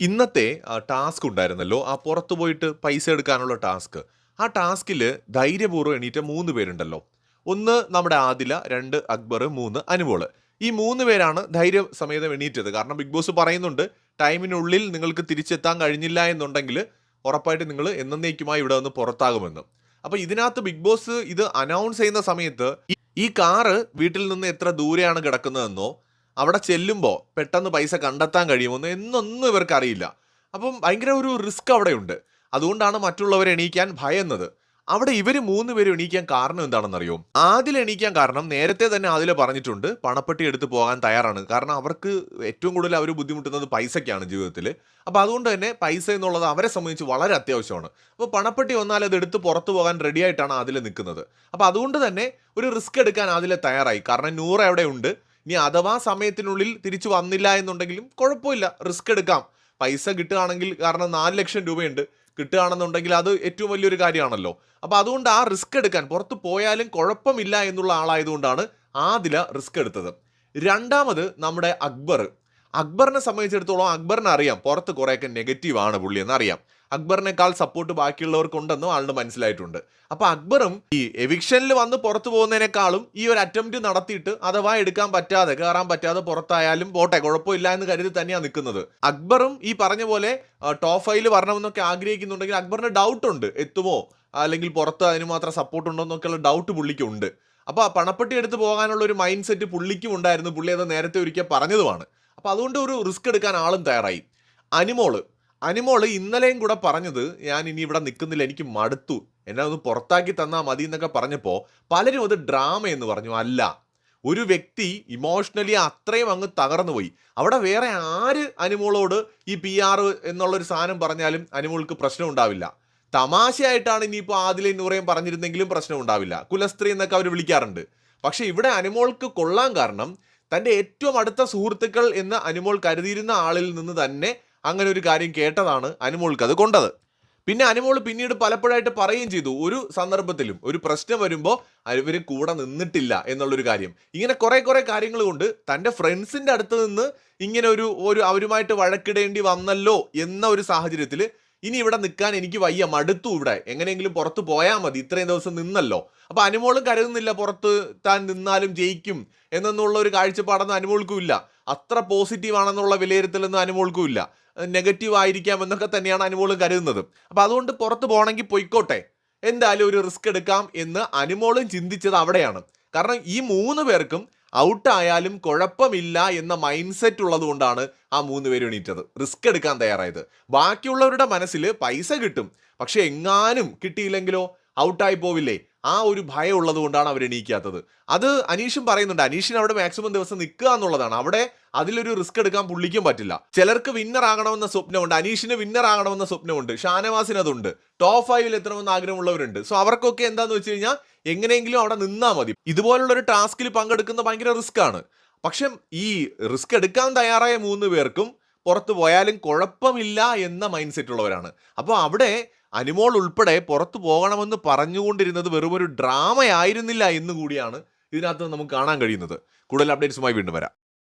ഇന്നത്തെ ടാസ്ക് ഉണ്ടായിരുന്നല്ലോ. ആ പുറത്തു പോയിട്ട് പൈസ എടുക്കാനുള്ള ടാസ്ക്. ആ ടാസ്കിൽ ധൈര്യപൂർവം എണീറ്റ മൂന്ന് പേരുണ്ടല്ലോ. ഒന്ന് നമ്മുടെ ആദില രണ്ട് അക്ബർ മൂന്ന് അനുമോൾ. ഈ മൂന്ന് പേരാണ് ധൈര്യ സമേതം എണീറ്റത്. കാരണം ബിഗ് ബോസ് പറയുന്നുണ്ട് ടൈമിനുള്ളിൽ നിങ്ങൾക്ക് തിരിച്ചെത്താൻ കഴിഞ്ഞില്ല എന്നുണ്ടെങ്കിൽ ഉറപ്പായിട്ട് നിങ്ങൾ എന്നേക്കുമായി ഇവിടെ നിന്ന് പുറത്താകുമെന്ന്. അപ്പോൾ ഇതിനകത്ത് ബിഗ് ബോസ് ഇത് അനൗൺസ് ചെയ്യുന്ന സമയത്ത് ഈ- കാറ് വീട്ടിൽ നിന്ന് എത്ര ദൂരെയാണ് കിടക്കുന്നതെന്നോ അവിടെ ചെല്ലുമ്പോൾ പെട്ടെന്ന് പൈസ കണ്ടെത്താൻ കഴിയുമെന്ന് എന്നൊന്നും ഇവർക്ക് അറിയില്ല അപ്പം ഭയങ്കര ഒരു റിസ്ക് അവിടെയുണ്ട്. അതുകൊണ്ടാണ് മറ്റുള്ളവരെ എണീക്കാൻ ഭയന്നത്. അവിടെ ഇവർ മൂന്ന് പേര് എണീക്കാൻ കാരണം എന്താണെന്നറിയോ? ആദിൽ എണീക്കാൻ കാരണം നേരത്തെ തന്നെ ആദിൽ പറഞ്ഞിട്ടുണ്ട് പണപ്പെട്ടി എടുത്ത് പോകാൻ തയ്യാറാണ്. കാരണം അവർക്ക് ഏറ്റവും കൂടുതൽ അവർ ബുദ്ധിമുട്ടുന്നത് പൈസയ്ക്കാണ് ജീവിതത്തിൽ അപ്പോൾ അതുകൊണ്ട് തന്നെ പൈസ എന്നുള്ളത് അവരെ സംബന്ധിച്ച് വളരെ അത്യാവശ്യമാണ്. അപ്പോൾ പണപ്പെട്ടി വന്നാൽ അത് എടുത്ത് പുറത്തു പോകാൻ റെഡി ആയിട്ടാണ് ആദില നിൽക്കുന്നത്. അപ്പോൾ അതുകൊണ്ട് തന്നെ ഒരു റിസ്ക് എടുക്കാൻ ആദിൽ തയ്യാറായി. കാരണം നൂറ് അവിടെ ഉണ്ട്. ഇനി അഥവാ സമയത്തിനുള്ളിൽ തിരിച്ചു വന്നില്ല എന്നുണ്ടെങ്കിലും കുഴപ്പമില്ല റിസ്ക് എടുക്കാം. പൈസ കിട്ടുകയാണെങ്കിൽ കാരണം നാല് ലക്ഷം രൂപയുണ്ട്. കിട്ടുകയാണെന്നുണ്ടെങ്കിൽ അത് ഏറ്റവും വലിയൊരു കാര്യമാണല്ലോ. അപ്പോൾ അതുകൊണ്ട് ആ റിസ്ക് എടുക്കാൻ പുറത്ത് പോയാലും കുഴപ്പമില്ല എന്നുള്ള ആളായതുകൊണ്ടാണ് ആദില റിസ്ക് എടുത്തത്. രണ്ടാമത് നമ്മുടെ അക്ബർ. അക്ബറിനെ സംബന്ധിച്ചിടത്തോളം അക്ബറിനെ അറിയാം. പുറത്ത് കുറേയൊക്കെ നെഗറ്റീവ് ആണ് പുള്ളി എന്നറിയാം അക്ബറിനേക്കാൾ സപ്പോർട്ട് ബാക്കിയുള്ളവർക്കുണ്ടെന്നും ആളിന് മനസ്സിലായിട്ടുണ്ട്. അപ്പോൾ അക്ബറും ഈ എവിക്ഷനിൽ വന്ന് പുറത്തു പോകുന്നതിനേക്കാളും ഈ ഒരു അറ്റംപ്റ്റ് നടത്തിയിട്ട് അഥവാ എടുക്കാൻ പറ്റാതെ കയറാൻ പറ്റാതെ പുറത്തായാലും പോട്ടെ കുഴപ്പമില്ല എന്ന് കരുതി തന്നെയാണ് നിൽക്കുന്നത്. അക്ബറും ഈ പറഞ്ഞ പോലെ ടോപ്പ് വരണമെന്നൊക്കെ ആഗ്രഹിക്കുന്നുണ്ടെങ്കിൽ അക്ബറിന് ഡൗട്ട് ഉണ്ട്. എത്തുമോ? അല്ലെങ്കിൽ പുറത്ത് അതിന് മാത്രം സപ്പോർട്ട് ഉണ്ടോ എന്നൊക്കെയുള്ള ഡൗട്ട് പുള്ളിക്കുണ്ട്. അപ്പോൾ ആ പണപ്പെട്ടി എടുത്ത് പോകാനുള്ള ഒരു മൈൻഡ് സെറ്റ് പുള്ളിക്കും ഉണ്ടായിരുന്നു. പുള്ളി അത് നേരത്തെ ഒരിക്കൽ പറഞ്ഞതുമാണ്. അപ്പോൾ അതുകൊണ്ട് ഒരു റിസ്ക് എടുക്കാൻ ആളും തയ്യാറായി. അനിമോൾ. അനിമോൾ ഇന്നലെയും കൂടെ പറഞ്ഞത് ഞാൻ ഇനി ഇവിടെ നിൽക്കുന്നില്ല എനിക്ക് മടുത്തു. എന്നെ ഒന്ന് പുറത്താക്കി തന്നാൽ മതി എന്നൊക്കെ പറഞ്ഞപ്പോൾ പലരും അത് ഡ്രാമ എന്ന് പറഞ്ഞു. അല്ല ഒരു വ്യക്തി ഇമോഷണലി അത്രയും അങ്ങ് തകർന്നു പോയി. അവിടെ വേറെ ആര് അനിമോളോട് ഈ പി ആർ എന്നുള്ളൊരു സാധനം പറഞ്ഞാലും അനിമോൾക്ക് പ്രശ്നം ഉണ്ടാവില്ല. തമാശയായിട്ടാണ് ഇനിയിപ്പോൾ ആദിലെ നൂറയും പറഞ്ഞിരുന്നെങ്കിലും പ്രശ്നം ഉണ്ടാവില്ല. കുലസ്ത്രീ എന്നൊക്കെ അവർ വിളിക്കാറുണ്ട്. പക്ഷേ ഇവിടെ അനിമോൾക്ക് കൊള്ളാൻ കാരണം തന്റെ ഏറ്റവും അടുത്ത സുഹൃത്തുക്കൾ എന്ന് അനുമോൾ കരുതിയിരുന്ന ആളിൽ നിന്ന് തന്നെ അങ്ങനെ ഒരു കാര്യം കേട്ടതാണ് അനുമോൾക്ക് അത് കൊണ്ടത്. പിന്നെ അനുമോൾ പിന്നീട് പലപ്പോഴായിട്ട് പറയുകയും ചെയ്തു ഒരു സന്ദർഭത്തിലും ഒരു പ്രശ്നം വരുമ്പോൾ ഇവർ കൂടെ നിന്നിട്ടില്ല എന്നുള്ളൊരു കാര്യം. ഇങ്ങനെ കുറേ കുറേ കാര്യങ്ങൾ കൊണ്ട് തന്റെ ഫ്രണ്ട്സിന്റെ അടുത്ത് നിന്ന് ഇങ്ങനെ ഒരു ഒരു അവരുമായിട്ട് വഴക്കിടേണ്ടി വന്നല്ലോ എന്ന ഒരു സാഹചര്യത്തിൽ ഇനി ഇവിടെ നിൽക്കാൻ എനിക്ക് വയ്യ മടുത്തു ഇവിടെ. എങ്ങനെയെങ്കിലും പുറത്ത് പോയാൽ മതി. ഇത്രയും ദിവസം നിന്നല്ലോ. അപ്പം അനുമോളും കരുതുന്നില്ല പുറത്ത് താൻ നിന്നാലും ജയിക്കും എന്നുള്ള ഒരു കാഴ്ചപ്പാടൊന്നും അനുമോൾക്കും ഇല്ല. അത്ര പോസിറ്റീവ് ആണെന്നുള്ള വിലയിരുത്തലൊന്നും അനുമോൾക്കും ഇല്ല. നെഗറ്റീവ് ആയിരിക്കാം എന്നൊക്കെ തന്നെയാണ് അനുമോളും കരുതുന്നത്. അപ്പം അതുകൊണ്ട് പുറത്ത് പോകണമെങ്കിൽ പൊയ്ക്കോട്ടെ. എന്തായാലും ഒരു റിസ്ക് എടുക്കാം എന്ന് അനുമോളും ചിന്തിച്ചത് അവിടെയാണ്. കാരണം ഈ മൂന്ന് പേർക്കും ഔട്ടായാലും കുഴപ്പമില്ല എന്ന മൈൻഡ് സെറ്റ് ഉള്ളതുകൊണ്ടാണ് ആ മൂന്ന് പേര് എണീറ്റത്. റിസ്ക് എടുക്കാൻ തയ്യാറായത്. ബാക്കിയുള്ളവരുടെ മനസ്സിൽ പൈസ കിട്ടും. പക്ഷെ എങ്ങാനും കിട്ടിയില്ലെങ്കിലോ? ഔട്ടായി പോവില്ലേ? ആ ഒരു ഭയം ഉള്ളത് കൊണ്ടാണ് അവർ എണീക്കാത്തത്. അത് അനീഷും പറയുന്നുണ്ട്. അനീഷിന് അവിടെ മാക്സിമം ദിവസം നിൽക്കുക എന്നുള്ളതാണ്. അവിടെ അതിലൊരു റിസ്ക് എടുക്കാൻ പുള്ളിക്കും പറ്റില്ല. ചിലർക്ക് വിന്നർ ആകണമെന്ന സ്വപ്നമുണ്ട്. അനീഷിന് വിന്നർ ആകണമെന്ന സ്വപ്നമുണ്ട്. ഷാനവാസിന് അതുണ്ട്. ടോപ്പ് ഫൈവിൽ എത്തണമെന്ന് ആഗ്രഹമുള്ളവരുണ്ട്. സോ അവർക്കൊക്കെ എന്താന്ന് വെച്ച് കഴിഞ്ഞാൽ എങ്ങനെയെങ്കിലും അവിടെ നിന്നാൽ മതി. ഇതുപോലുള്ള ഒരു ടാസ്കിൽ പങ്കെടുക്കുന്ന ഭയങ്കര റിസ്ക് ആണ്. പക്ഷെ ഈ റിസ്ക് എടുക്കാൻ തയ്യാറായ മൂന്ന് പേർക്കും പുറത്തു പോയാലും കുഴപ്പമില്ല എന്ന മൈൻഡ് സെറ്റ് ഉള്ളവരാണ്. അപ്പോൾ അവിടെ അനിമോൾ ഉൾപ്പെടെ പുറത്തു പോകണമെന്ന് പറഞ്ഞുകൊണ്ടിരുന്നത് വെറുമൊരു ഡ്രാമയായിരുന്നില്ല എന്ന് കൂടിയാണ് ഇതിനകത്ത് നമുക്ക് കാണാൻ കഴിയുന്നത്. കൂടുതൽ അപ്ഡേറ്റ്സുമായി വീണ്ടും വരാം.